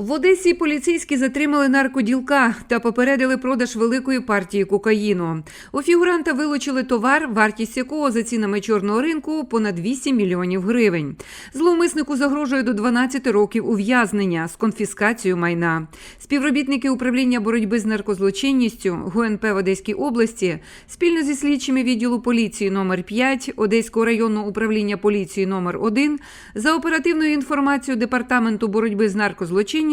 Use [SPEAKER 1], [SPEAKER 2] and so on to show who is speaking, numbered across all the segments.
[SPEAKER 1] В Одесі поліцейські затримали наркоділка та попередили продаж великої партії кокаїну. У фігуранта вилучили товар, вартість якого за цінами чорного ринку понад 8 мільйонів гривень. Зловмиснику загрожує до 12 років ув'язнення з конфіскацією майна. Співробітники управління боротьби з наркозлочинністю ГУНП в Одеській області спільно зі слідчими відділу поліції номер 5 Одеського районного управління поліції номер 1 за оперативною інформацією департаменту боротьби з наркозлочинністю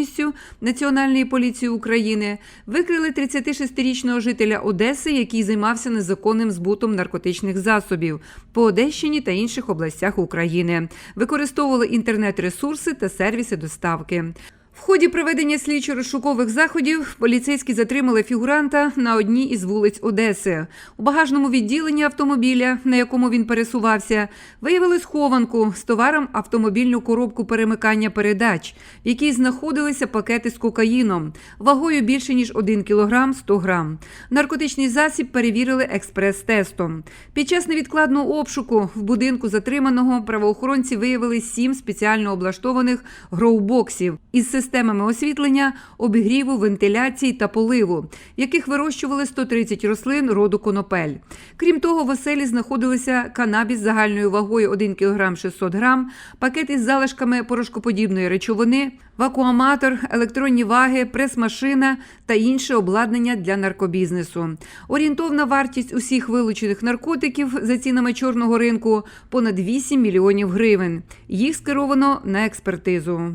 [SPEAKER 1] Національної поліції України викрили 36-річного жителя Одеси, який займався незаконним збутом наркотичних засобів по Одещині та інших областях України. Використовували інтернет-ресурси та сервіси доставки. В ході проведення слідчо-розшукових заходів поліцейські затримали фігуранта на одній із вулиць Одеси. У багажному відділенні автомобіля, на якому він пересувався, виявили схованку з товаром автомобільну коробку перемикання передач, в якій знаходилися пакети з кокаїном вагою більше ніж 1 кг 100 грам. Наркотичний засіб перевірили експрес-тестом. Під час невідкладного обшуку в будинку затриманого правоохоронці виявили сім спеціально облаштованих гроубоксів із системами освітлення, обігріву, вентиляції та поливу, в яких вирощували 130 рослин роду конопель. Крім того, в оселі знаходилися канабіс загальною вагою 1 кг 600 грам, пакет із залишками порошкоподібної речовини, вакуаматор, електронні ваги, прес-машина та інше обладнання для наркобізнесу. Орієнтовна вартість усіх вилучених наркотиків за цінами чорного ринку понад 8 мільйонів гривень. Їх скеровано на експертизу.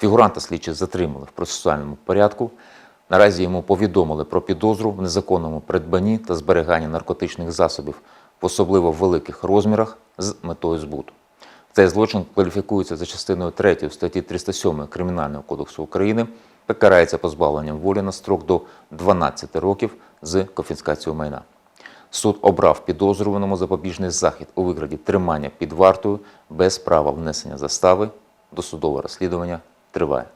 [SPEAKER 2] Фігуранта слідчі затримали в процесуальному порядку. Наразі йому повідомили про підозру в незаконному придбанні та зберіганні наркотичних засобів в особливо великих розмірах з метою збуту. Цей злочин кваліфікується за частиною 3 статті 307 Кримінального кодексу України та карається позбавленням волі на строк до 12 років з конфіскацією майна. Суд обрав підозрюваному запобіжний захід у вигляді тримання під вартою без права внесення застави. Досудове розслідування триває.